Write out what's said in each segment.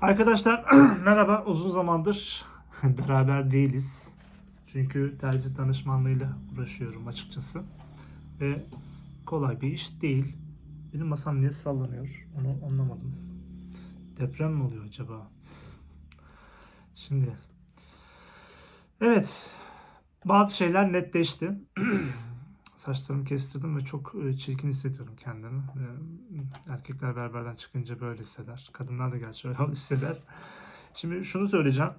Arkadaşlar merhaba. Uzun zamandır beraber değiliz. Çünkü tercih danışmanlığıyla uğraşıyorum açıkçası. Ve kolay bir iş değil. Benim masam niye sallanıyor? Onu anlamadım. Deprem mi oluyor acaba? Şimdi. Evet. Bazı şeyler netleşti. Saçlarımı kestirdim ve çok e, çirkin hissediyorum kendimi. Erkekler berberden çıkınca böyle hisseder. Kadınlar da gerçi öyle hisseder. Şimdi şunu söyleyeceğim.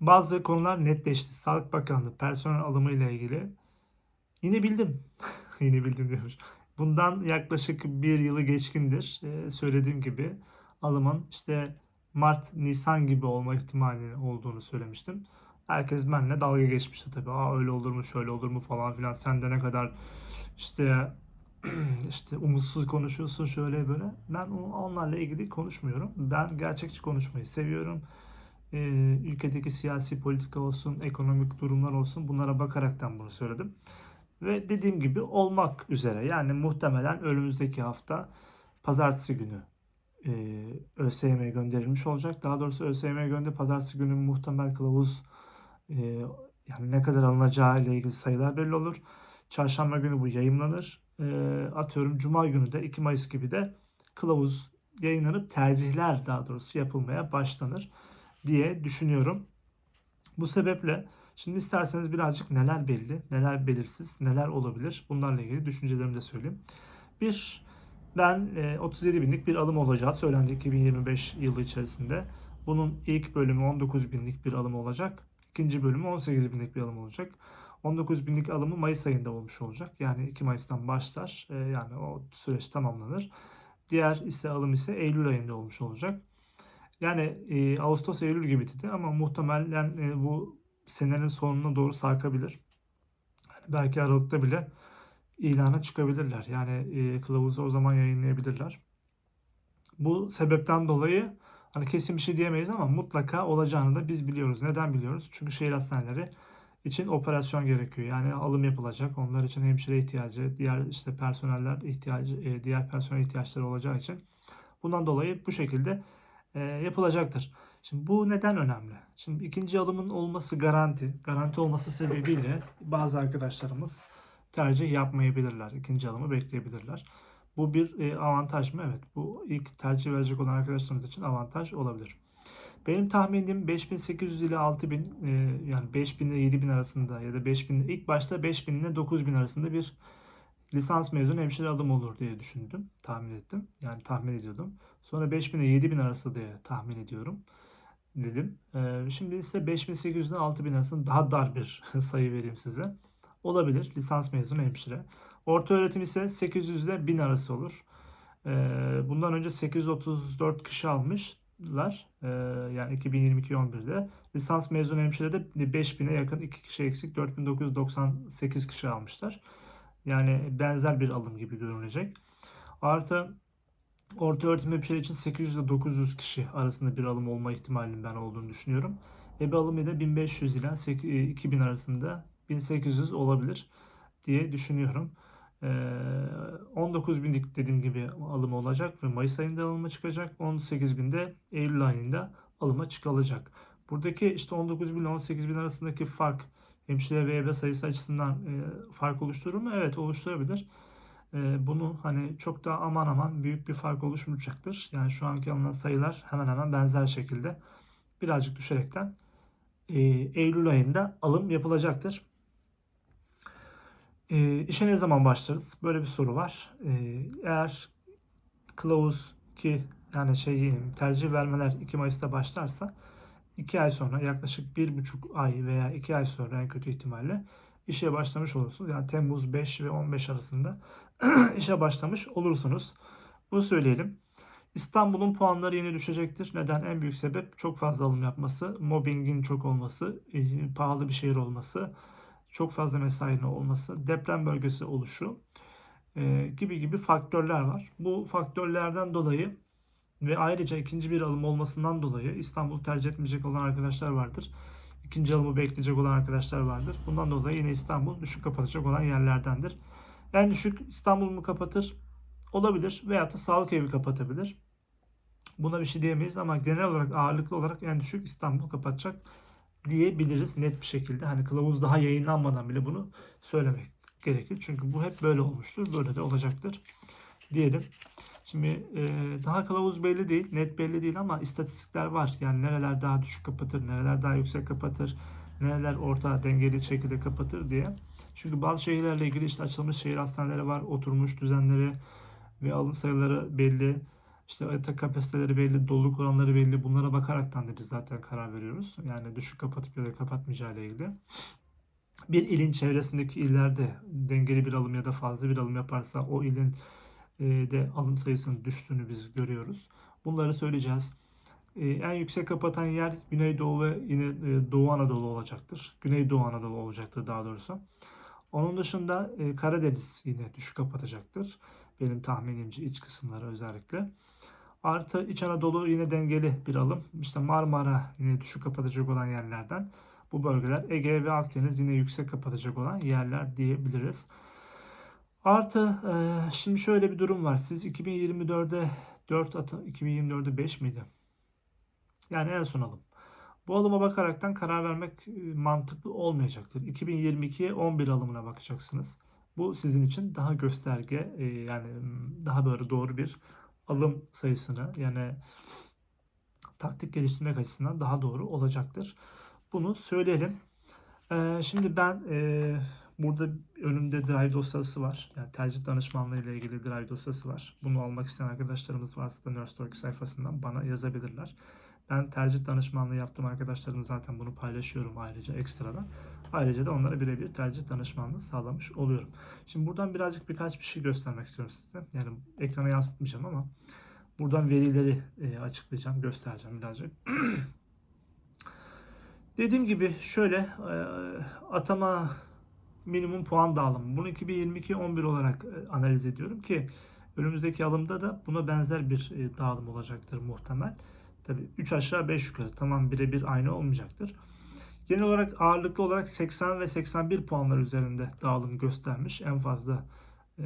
Bazı konular netleşti. Sağlık Bakanlığı personel alımı ile ilgili yine bildim. yine bildim diyormuş. Bundan yaklaşık bir yılı geçkindir. E, söylediğim gibi alımın işte Mart, Nisan gibi olma ihtimali olduğunu söylemiştim. Herkes benimle dalga geçmişti tabii. Aa öyle olur mu, şöyle olur mu falan filan. Sen de ne kadar işte işte umutsuz konuşuyorsun şöyle böyle. Ben onlarla ilgili konuşmuyorum. Ben gerçekçi konuşmayı seviyorum. Ee, ülkedeki siyasi politika olsun, ekonomik durumlar olsun bunlara bakaraktan bunu söyledim. Ve dediğim gibi olmak üzere yani muhtemelen önümüzdeki hafta pazartesi günü e, ÖSYM'ye gönderilmiş olacak. Daha doğrusu ÖSYM'ye gönder pazartesi günü muhtemel kılavuz e, yani ne kadar alınacağı ile ilgili sayılar belli olur. Çarşamba günü bu yayımlanır. E, atıyorum Cuma günü de 2 Mayıs gibi de kılavuz yayınlanıp tercihler daha doğrusu yapılmaya başlanır diye düşünüyorum. Bu sebeple şimdi isterseniz birazcık neler belli, neler belirsiz, neler olabilir bunlarla ilgili düşüncelerimi de söyleyeyim. Bir, ben e, 37 binlik bir alım olacağı söylendi 2025 yılı içerisinde. Bunun ilk bölümü 19 binlik bir alım olacak. İkinci bölümü 18 binlik bir alım olacak. 19 binlik alımı Mayıs ayında olmuş olacak. Yani 2 Mayıs'tan başlar. E, yani o süreç tamamlanır. Diğer ise alım ise Eylül ayında olmuş olacak. Yani e, Ağustos Eylül gibiydi ama muhtemelen e, bu senenin sonuna doğru sarkabilir. Yani belki Aralık'ta bile ilana çıkabilirler. Yani e, kılavuzu o zaman yayınlayabilirler. Bu sebepten dolayı hani kesin bir şey diyemeyiz ama mutlaka olacağını da biz biliyoruz. Neden biliyoruz? Çünkü şehir hastaneleri için operasyon gerekiyor. Yani alım yapılacak. Onlar için hemşire ihtiyacı, diğer işte personeller ihtiyacı, e, diğer personel ihtiyaçları olacağı için bundan dolayı bu şekilde e, yapılacaktır. Şimdi bu neden önemli? Şimdi ikinci alımın olması garanti. Garanti olması sebebiyle bazı arkadaşlarımız tercih yapmayabilirler. İkinci alımı bekleyebilirler. Bu bir e, avantaj mı? Evet. Bu ilk tercih verecek olan arkadaşlarımız için avantaj olabilir. Benim tahminim 5800 ile 6000 e, yani 5000 ile 7000 arasında ya da 5000 ilk başta 5000 ile 9000 arasında bir lisans mezunu hemşire alım olur diye düşündüm. Tahmin ettim. Yani tahmin ediyordum. Sonra 5000 ile 7000 arası diye tahmin ediyorum dedim. Ee, şimdi ise 5800 ile 6000 arasında daha dar bir sayı vereyim size. Olabilir. Lisans mezunu hemşire. Orta öğretim ise 800 ile 1000 arası olur. Ee, bundan önce 834 kişi almışlar. Ee, yani 2022-11'de. Lisans mezunu hemşire de 5000'e yakın 2 kişi eksik 4998 kişi almışlar. Yani benzer bir alım gibi görünecek. Artı orta öğretim hemşire için 800 ile 900 kişi arasında bir alım olma ihtimalinin ben olduğunu düşünüyorum. Ebe alımı da 1500 ile 2000 arasında 1800 olabilir diye düşünüyorum. Ee, 19 binlik dediğim gibi alımı olacak ve Mayıs ayında alıma çıkacak. 18 binde Eylül ayında alıma çıkılacak. Buradaki işte 19 bin ile 18 bin arasındaki fark hemşire ve ebe sayısı açısından e, fark oluşturur mu? Evet oluşturabilir. E, bunu hani çok da aman aman büyük bir fark oluşmayacaktır. Yani şu anki alınan sayılar hemen hemen benzer şekilde birazcık düşerekten e, Eylül ayında alım yapılacaktır. E, işe ne zaman başlarız? Böyle bir soru var. E, eğer kılavuz ki yani şey tercih vermeler 2 Mayıs'ta başlarsa 2 ay sonra yaklaşık 1,5 ay veya 2 ay sonra en kötü ihtimalle işe başlamış olursunuz. Yani Temmuz 5 ve 15 arasında işe başlamış olursunuz. Bunu söyleyelim. İstanbul'un puanları yine düşecektir. Neden? En büyük sebep çok fazla alım yapması, mobbingin çok olması, e, pahalı bir şehir olması, çok fazla mesainin olması, deprem bölgesi oluşu e, gibi gibi faktörler var. Bu faktörlerden dolayı ve ayrıca ikinci bir alım olmasından dolayı İstanbul'u tercih etmeyecek olan arkadaşlar vardır. İkinci alımı bekleyecek olan arkadaşlar vardır. Bundan dolayı yine İstanbul düşük kapatacak olan yerlerdendir. En düşük İstanbul mu kapatır? Olabilir veyahut da sağlık evi kapatabilir. Buna bir şey diyemeyiz ama genel olarak ağırlıklı olarak en düşük İstanbul kapatacak diyebiliriz net bir şekilde. Hani kılavuz daha yayınlanmadan bile bunu söylemek gerekir. Çünkü bu hep böyle olmuştur. Böyle de olacaktır diyelim. Şimdi e, daha kılavuz belli değil, net belli değil ama istatistikler var. Yani nereler daha düşük kapatır, nereler daha yüksek kapatır, nereler orta dengeli şekilde kapatır diye. Çünkü bazı şehirlerle ilgili işte açılmış şehir hastaneleri var, oturmuş düzenleri ve alım sayıları belli. İşte yatak kapasiteleri belli, doluluk oranları belli. Bunlara bakaraktan da biz zaten karar veriyoruz. Yani düşük kapatıp ya da kapatmayacağı ile ilgili. Bir ilin çevresindeki illerde dengeli bir alım ya da fazla bir alım yaparsa o ilin e, de alım sayısının düştüğünü biz görüyoruz. Bunları söyleyeceğiz. E, En yüksek kapatan yer Güneydoğu ve yine e, Doğu Anadolu olacaktır. Güneydoğu Anadolu olacaktır daha doğrusu. Onun dışında Karadeniz yine düşük kapatacaktır. Benim tahminimce iç kısımları özellikle. Artı İç Anadolu yine dengeli bir alım. İşte Marmara yine düşük kapatacak olan yerlerden. Bu bölgeler Ege ve Akdeniz yine yüksek kapatacak olan yerler diyebiliriz. Artı e, şimdi şöyle bir durum var. Siz 2024'de 4 atı 2024'de 5 miydi? Yani en son alım. Bu alıma bakaraktan karar vermek e, mantıklı olmayacaktır. 2022'ye 11 alımına bakacaksınız. Bu sizin için daha gösterge e, yani daha böyle doğru bir alım sayısını yani taktik geliştirmek açısından daha doğru olacaktır. Bunu söyleyelim. Şimdi ben burada önümde drive dosyası var. Yani tercih danışmanlığı ile ilgili drive dosyası var. Bunu almak isteyen arkadaşlarımız varsa da Nurse Talk sayfasından bana yazabilirler. Ben tercih danışmanlığı yaptığım arkadaşlarım zaten bunu paylaşıyorum ayrıca ekstradan. Ayrıca da onlara birebir tercih danışmanlığı sağlamış oluyorum. Şimdi buradan birazcık birkaç bir şey göstermek istiyorum size. Yani ekrana yansıtmayacağım ama buradan verileri e, açıklayacağım, göstereceğim birazcık. Dediğim gibi şöyle e, atama minimum puan dağılımı. Bunu 2022 11 olarak e, analiz ediyorum ki önümüzdeki alımda da buna benzer bir dağılım olacaktır muhtemel. Tabii 3 aşağı 5 yukarı tamam birebir aynı olmayacaktır. Genel olarak ağırlıklı olarak 80 ve 81 puanlar üzerinde dağılım göstermiş. En fazla e,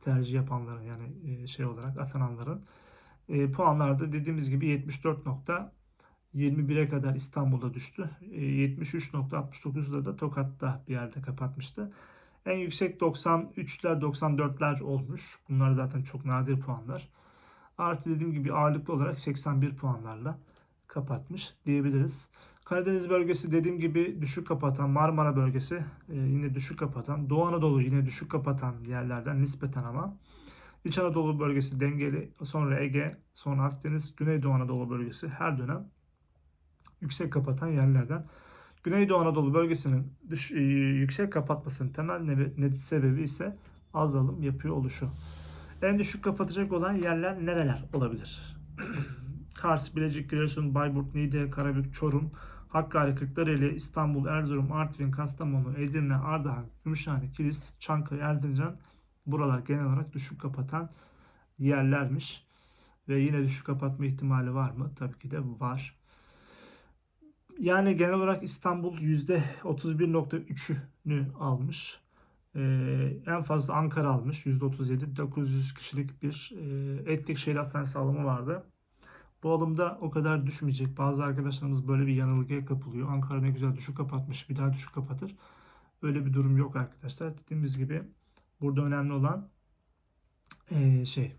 tercih yapanların yani e, şey olarak atananların e, puanlarda dediğimiz gibi 74.21'e kadar İstanbul'da düştü. E, 73.69'da da Tokat'ta bir yerde kapatmıştı. En yüksek 93'ler 94'ler olmuş. Bunlar zaten çok nadir puanlar. Artı dediğim gibi ağırlıklı olarak 81 puanlarla kapatmış diyebiliriz. Karadeniz bölgesi dediğim gibi düşük kapatan, Marmara bölgesi e, yine düşük kapatan, Doğu Anadolu yine düşük kapatan yerlerden nispeten ama İç Anadolu bölgesi dengeli, sonra Ege, sonra Akdeniz, Güneydoğu Anadolu bölgesi her dönem yüksek kapatan yerlerden. Güneydoğu Anadolu bölgesinin düş, e, yüksek kapatmasının temel ne- net sebebi ise az alım yapıyor oluşu. En düşük kapatacak olan yerler nereler olabilir? Kars, Bilecik, Giresun, Bayburt, Niğde, Karabük, Çorum, Hakkari, Kırklareli, İstanbul, Erzurum, Artvin, Kastamonu, Edirne, Ardahan, Gümüşhane, Kilis, Çankaya, Erzincan buralar genel olarak düşük kapatan yerlermiş. Ve yine düşük kapatma ihtimali var mı? Tabii ki de var. Yani genel olarak İstanbul %31.3'ünü almış. Ee, en fazla Ankara almış. %37. 900 kişilik bir e, etlik şehir hastanesi alımı vardı. Bu alımda o kadar düşmeyecek. Bazı arkadaşlarımız böyle bir yanılgıya kapılıyor. Ankara ne güzel düşük kapatmış. Bir daha düşük kapatır. Öyle bir durum yok arkadaşlar. Dediğimiz gibi burada önemli olan e, şey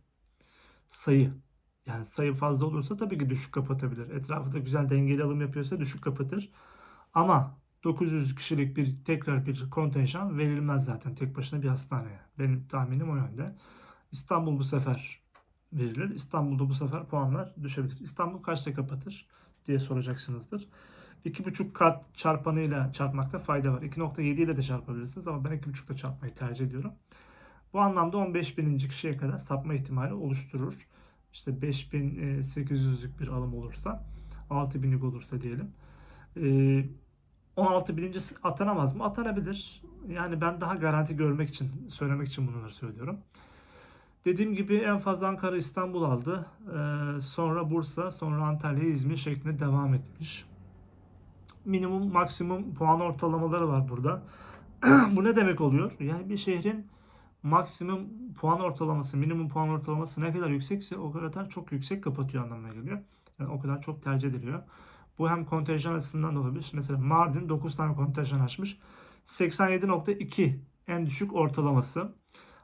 sayı. Yani sayı fazla olursa tabii ki düşük kapatabilir. Etrafında güzel dengeli alım yapıyorsa düşük kapatır. Ama 900 kişilik bir tekrar bir kontenjan verilmez zaten tek başına bir hastaneye. Benim tahminim o yönde. İstanbul bu sefer verilir. İstanbul'da bu sefer puanlar düşebilir. İstanbul kaçta kapatır diye soracaksınızdır. 2,5 kat çarpanıyla çarpmakta fayda var. 2.7 ile de çarpabilirsiniz ama ben 2,5 ile çarpmayı tercih ediyorum. Bu anlamda 15 bininci kişiye kadar sapma ihtimali oluşturur. İşte 5800'lük bir alım olursa 6000'lik olursa diyelim. Ee, 16 bininci atanamaz mı? Atanabilir. Yani ben daha garanti görmek için, söylemek için bunları söylüyorum. Dediğim gibi en fazla Ankara, İstanbul aldı. Ee, sonra Bursa, sonra Antalya, İzmir şeklinde devam etmiş. Minimum, maksimum puan ortalamaları var burada. Bu ne demek oluyor? Yani bir şehrin maksimum puan ortalaması, minimum puan ortalaması ne kadar yüksekse o kadar çok yüksek kapatıyor anlamına geliyor. Yani o kadar çok tercih ediliyor. Bu hem kontenjan açısından da olabilir. Mesela Mardin 9 tane kontenjan açmış. 87.2 en düşük ortalaması.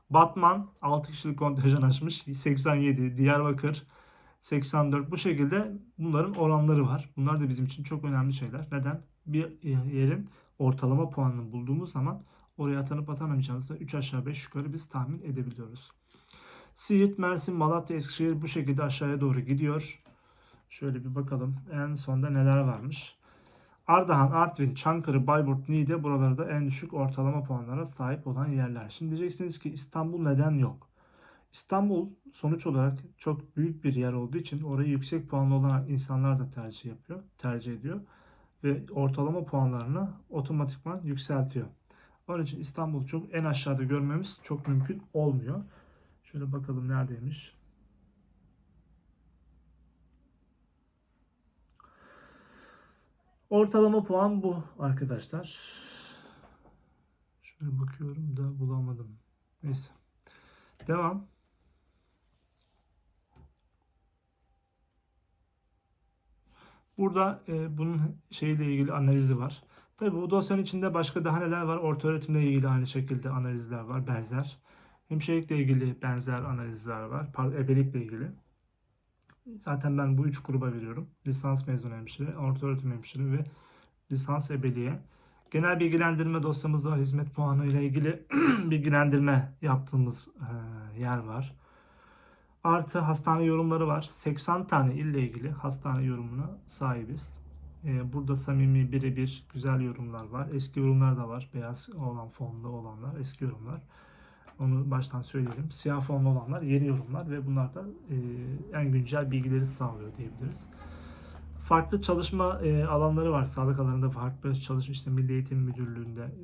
Batman 6 kişilik kontenjan açmış. 87. Diyarbakır 84. Bu şekilde bunların oranları var. Bunlar da bizim için çok önemli şeyler. Neden? Bir yerin ortalama puanını bulduğumuz zaman oraya atanıp atanamayacağımızda 3 aşağı 5 yukarı biz tahmin edebiliyoruz. Siirt, Mersin, Malatya, Eskişehir bu şekilde aşağıya doğru gidiyor. Şöyle bir bakalım en sonda neler varmış. Ardahan, Artvin, Çankırı, Bayburt, Niğde buralarda en düşük ortalama puanlara sahip olan yerler. Şimdi diyeceksiniz ki İstanbul neden yok? İstanbul sonuç olarak çok büyük bir yer olduğu için orayı yüksek puanlı olan insanlar da tercih yapıyor, tercih ediyor ve ortalama puanlarını otomatikman yükseltiyor. Onun için İstanbul'u çok en aşağıda görmemiz çok mümkün olmuyor. Şöyle bakalım neredeymiş. Ortalama puan bu arkadaşlar. Şöyle bakıyorum da bulamadım. Neyse. Devam. Burada e, bunun şeyle ilgili analizi var. Tabii bu dosyanın içinde başka daha neler var? Orta öğretimle ilgili aynı şekilde analizler var, benzer. Hemşirelikle ilgili benzer analizler var. Ebelikle ilgili. Zaten ben bu üç gruba veriyorum. Lisans mezunu hemşire, orta öğretim hemşire ve lisans ebeliğe. Genel bilgilendirme dosyamız var. Hizmet puanı ile ilgili bilgilendirme yaptığımız e, yer var. Artı hastane yorumları var. 80 tane ille ilgili hastane yorumuna sahibiz. E, burada samimi birebir güzel yorumlar var. Eski yorumlar da var. Beyaz olan fonlu olanlar eski yorumlar. Onu baştan söyleyelim. Siyah fonlu olanlar yeni yorumlar ve bunlar da e, en güncel bilgileri sağlıyor diyebiliriz. Farklı çalışma e, alanları var. Sağlık alanında farklı çalışma işte Milli Eğitim Müdürlüğü'nde,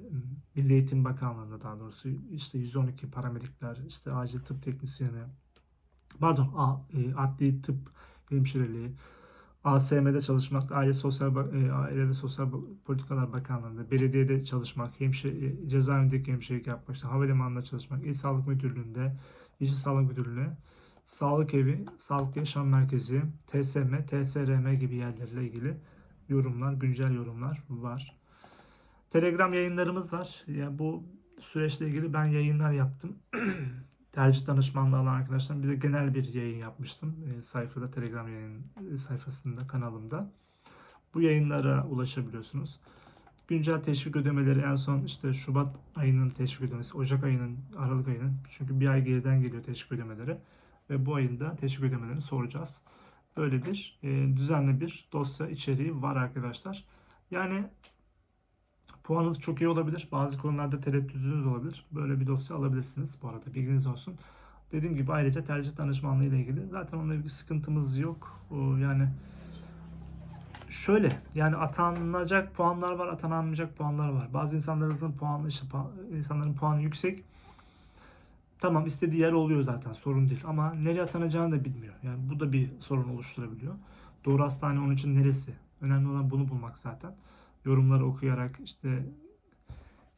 Milli Eğitim Bakanlığı'nda daha doğrusu işte 112 paramedikler, işte acil tıp teknisyeni, pardon a, e, adli tıp hemşireliği, ASM'de çalışmak, Aile Sosyal e, Aile ve Sosyal Politikalar Bakanlığı'nda, belediyede çalışmak, hemşire, cezaevindeki hemşirelik yapmak, işte havalimanında çalışmak, İl Sağlık Müdürlüğü'nde, İşçi Sağlık Müdürlüğü, Sağlık Evi, Sağlık Yaşam Merkezi, TSM, TSRM gibi yerlerle ilgili yorumlar, güncel yorumlar var. Telegram yayınlarımız var. Yani bu süreçle ilgili ben yayınlar yaptım. tercih danışmanlığı alan arkadaşlar bize genel bir yayın yapmıştım. E, sayfada Telegram yayın e, sayfasında kanalımda. Bu yayınlara ulaşabiliyorsunuz. Güncel teşvik ödemeleri en son işte Şubat ayının teşvik ödemesi, Ocak ayının, Aralık ayının. Çünkü bir ay geriden geliyor teşvik ödemeleri. Ve bu ayın da teşvik ödemelerini soracağız. Böyle bir e, düzenli bir dosya içeriği var arkadaşlar. Yani Puanınız çok iyi olabilir. Bazı konularda tereddütünüz olabilir. Böyle bir dosya alabilirsiniz. Bu arada bilginiz olsun. Dediğim gibi ayrıca tercih danışmanlığı ile ilgili zaten onunla bir sıkıntımız yok. Yani şöyle yani atanacak puanlar var, atanamayacak puanlar var. Bazı insanların puanı işte insanların puanı yüksek. Tamam istediği yer oluyor zaten sorun değil ama nereye atanacağını da bilmiyor. Yani bu da bir sorun oluşturabiliyor. Doğru hastane onun için neresi? Önemli olan bunu bulmak zaten yorumları okuyarak işte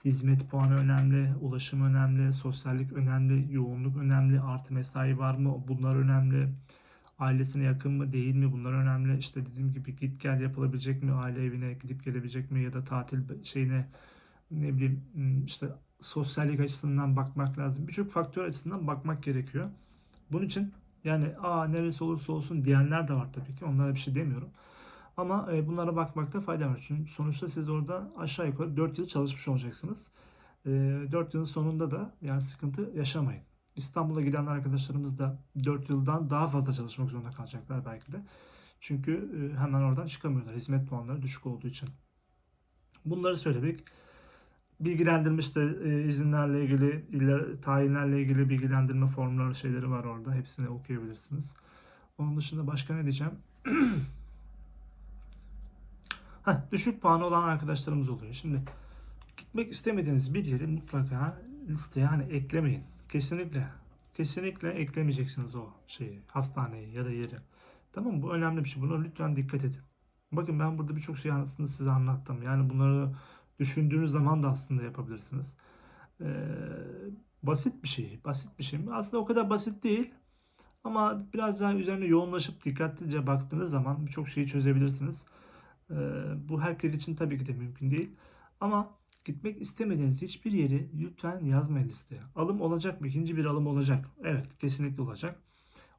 hizmet puanı önemli, ulaşım önemli, sosyallik önemli, yoğunluk önemli, artı mesai var mı bunlar önemli. Ailesine yakın mı değil mi bunlar önemli. İşte dediğim gibi git gel yapılabilecek mi aile evine gidip gelebilecek mi ya da tatil şeyine ne bileyim hmm, işte sosyallik açısından bakmak lazım. Birçok faktör açısından bakmak gerekiyor. Bunun için yani aa neresi olursa olsun diyenler de var tabii ki. Onlara bir şey demiyorum. Ama e, bunlara bakmakta fayda var. Çünkü sonuçta siz orada aşağı yukarı 4 yıl çalışmış olacaksınız. E, 4 yılın sonunda da yani sıkıntı yaşamayın. İstanbul'a giden arkadaşlarımız da 4 yıldan daha fazla çalışmak zorunda kalacaklar belki de. Çünkü e, hemen oradan çıkamıyorlar. Hizmet puanları düşük olduğu için. Bunları söyledik. Bilgilendirme işte izinlerle ilgili, iller, tayinlerle ilgili bilgilendirme formları şeyleri var orada. Hepsini okuyabilirsiniz. Onun dışında başka ne diyeceğim? Heh, düşük puanı olan arkadaşlarımız oluyor. Şimdi gitmek istemediğiniz bir yeri mutlaka listeye hani eklemeyin. Kesinlikle kesinlikle eklemeyeceksiniz o şeyi, hastaneyi ya da yeri. Tamam mı? Bu önemli bir şey. Buna lütfen dikkat edin. Bakın ben burada birçok şey aslında size anlattım. Yani bunları düşündüğünüz zaman da aslında yapabilirsiniz. Ee, basit bir şey. Basit bir şey? Aslında o kadar basit değil. Ama biraz daha üzerine yoğunlaşıp dikkatlice baktığınız zaman birçok şeyi çözebilirsiniz. Ee, bu herkes için tabii ki de mümkün değil. Ama gitmek istemediğiniz hiçbir yeri lütfen yazmayın listeye. Alım olacak mı? İkinci bir alım olacak. Evet kesinlikle olacak.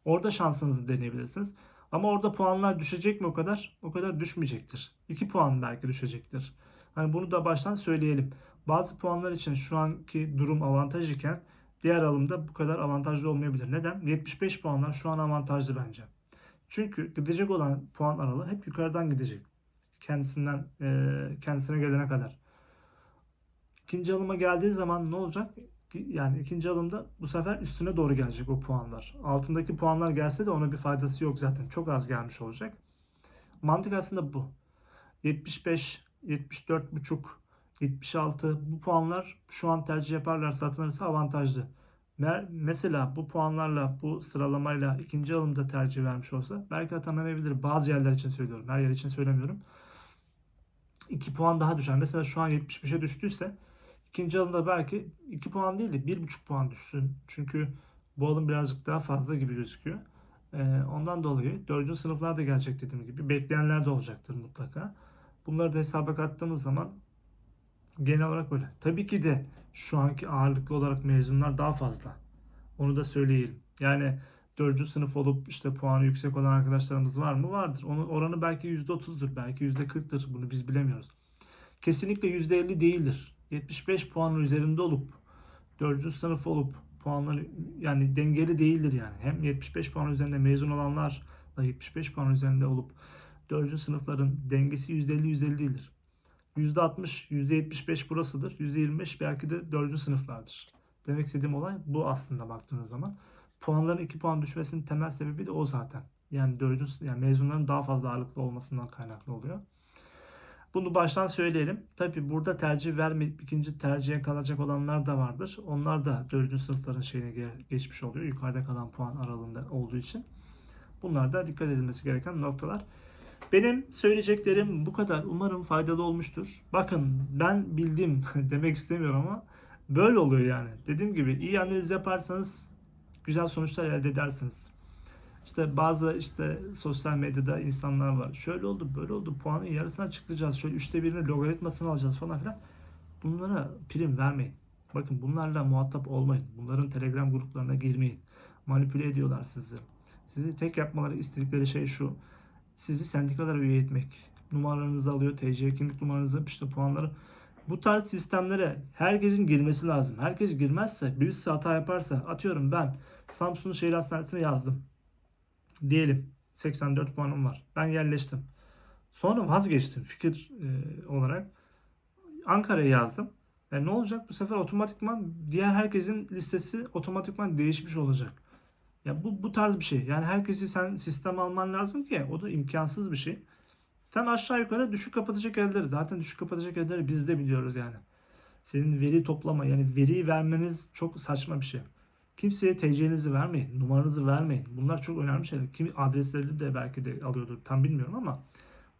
Orada şansınızı deneyebilirsiniz. Ama orada puanlar düşecek mi o kadar? O kadar düşmeyecektir. 2 puan belki düşecektir. Hani bunu da baştan söyleyelim. Bazı puanlar için şu anki durum avantaj iken diğer alımda bu kadar avantajlı olmayabilir. Neden? 75 puanlar şu an avantajlı bence. Çünkü gidecek olan puan aralığı hep yukarıdan gidecek. Kendisinden e, kendisine gelene kadar. İkinci alıma geldiği zaman ne olacak? Yani ikinci alımda bu sefer üstüne doğru gelecek o puanlar. Altındaki puanlar gelse de ona bir faydası yok zaten. Çok az gelmiş olacak. Mantık aslında bu. 75, 74,5, 76 bu puanlar şu an tercih yaparlar satın alırsa avantajlı. Mesela bu puanlarla bu sıralamayla ikinci alımda tercih vermiş olsa belki atanamayabilir. Bazı yerler için söylüyorum. Her yer için söylemiyorum. 2 puan daha düşer. Mesela şu an 75'e düştüyse ikinci alımda belki 2 puan değil de 1,5 puan düşsün. Çünkü bu alım birazcık daha fazla gibi gözüküyor. Ee, ondan dolayı 4. sınıflar da gelecek dediğim gibi. Bekleyenler de olacaktır mutlaka. Bunları da hesaba kattığımız zaman genel olarak böyle. Tabii ki de şu anki ağırlıklı olarak mezunlar daha fazla. Onu da söyleyelim. Yani 4. sınıf olup işte puanı yüksek olan arkadaşlarımız var mı? Vardır. Onun oranı belki %30'dur, belki %40'tır. Bunu biz bilemiyoruz. Kesinlikle %50 değildir. 75 puanın üzerinde olup 4. sınıf olup puanları yani dengeli değildir yani. Hem 75 puan üzerinde mezun olanlar da 75 puan üzerinde olup 4. sınıfların dengesi %50 %50 değildir. %60, %75 burasıdır. %25 belki de 4. sınıflardır. Demek istediğim olay bu aslında baktığınız zaman. Puanların 2 puan düşmesinin temel sebebi de o zaten. Yani 4. yani mezunların daha fazla ağırlıklı olmasından kaynaklı oluyor. Bunu baştan söyleyelim. Tabi burada tercih vermeyip ikinci tercihe kalacak olanlar da vardır. Onlar da 4. sınıfların şeyine ge- geçmiş oluyor. Yukarıda kalan puan aralığında olduğu için. Bunlar da dikkat edilmesi gereken noktalar. Benim söyleyeceklerim bu kadar. Umarım faydalı olmuştur. Bakın ben bildim demek istemiyorum ama böyle oluyor yani. Dediğim gibi iyi analiz yaparsanız güzel sonuçlar elde edersiniz. İşte bazı işte sosyal medyada insanlar var. Şöyle oldu, böyle oldu. Puanın yarısını açıklayacağız. Şöyle üçte birini logaritmasını alacağız falan filan. Bunlara prim vermeyin. Bakın bunlarla muhatap olmayın. Bunların telegram gruplarına girmeyin. Manipüle ediyorlar sizi. Sizi tek yapmaları istedikleri şey şu. Sizi sendikalara üye etmek. Numaralarınızı alıyor. TC kimlik numaranızı, işte puanları. Bu tarz sistemlere herkesin girmesi lazım. Herkes girmezse, birisi hata yaparsa, atıyorum ben Samsun Şehir Hastanesi'ne yazdım diyelim 84 puanım var. Ben yerleştim. Sonra vazgeçtim fikir e, olarak. Ankara'ya yazdım. E ne olacak? Bu sefer otomatikman diğer herkesin listesi otomatikman değişmiş olacak. Ya bu bu tarz bir şey. Yani herkesi sen sistem alman lazım ki o da imkansız bir şey. Sen aşağı yukarı düşük kapatacak elleri. Zaten düşük kapatacak elleri biz de biliyoruz yani. Senin veri toplama yani veriyi vermeniz çok saçma bir şey. Kimseye TC'nizi vermeyin, numaranızı vermeyin. Bunlar çok önemli şeyler. Kimi adresleri de belki de alıyordur tam bilmiyorum ama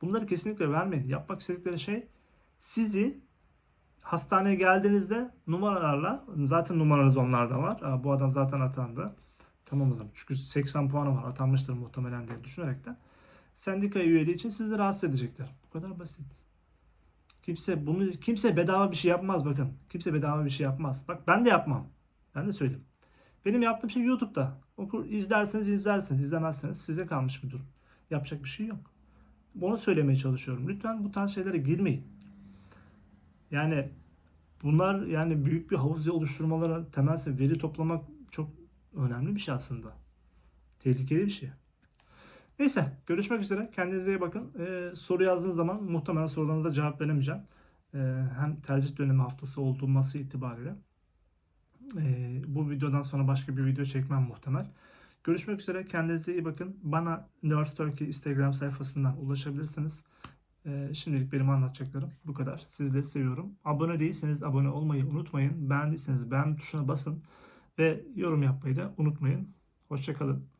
bunları kesinlikle vermeyin. Yapmak istedikleri şey sizi hastaneye geldiğinizde numaralarla zaten numaranız onlarda var. Bu adam zaten atandı. Tamam o zaman. Çünkü 80 puanı var. Atanmıştır muhtemelen diye düşünerekten. Sendika üyeliği için sizi rahatsız edecekler. Bu kadar basit. Kimse bunu kimse bedava bir şey yapmaz bakın. Kimse bedava bir şey yapmaz. Bak ben de yapmam. Ben de söyleyeyim. Benim yaptığım şey YouTube'da. Okur, izlerseniz izlersiniz, izlemezseniz size kalmış bir durum. Yapacak bir şey yok. Bunu söylemeye çalışıyorum. Lütfen bu tarz şeylere girmeyin. Yani bunlar yani büyük bir havuz oluşturmalara temel sebep veri toplamak çok önemli bir şey aslında. Tehlikeli bir şey. Neyse görüşmek üzere. Kendinize iyi bakın. Ee, soru yazdığınız zaman muhtemelen sorularınıza cevap veremeyeceğim. Ee, hem tercih dönemi haftası olduğuması itibariyle. Ee, bu videodan sonra başka bir video çekmem muhtemel. Görüşmek üzere. Kendinize iyi bakın. Bana Nurse Turkey Instagram sayfasından ulaşabilirsiniz. Ee, şimdilik benim anlatacaklarım bu kadar. Sizleri seviyorum. Abone değilseniz abone olmayı unutmayın. Beğendiyseniz beğen tuşuna basın. Ve yorum yapmayı da unutmayın. Hoşçakalın.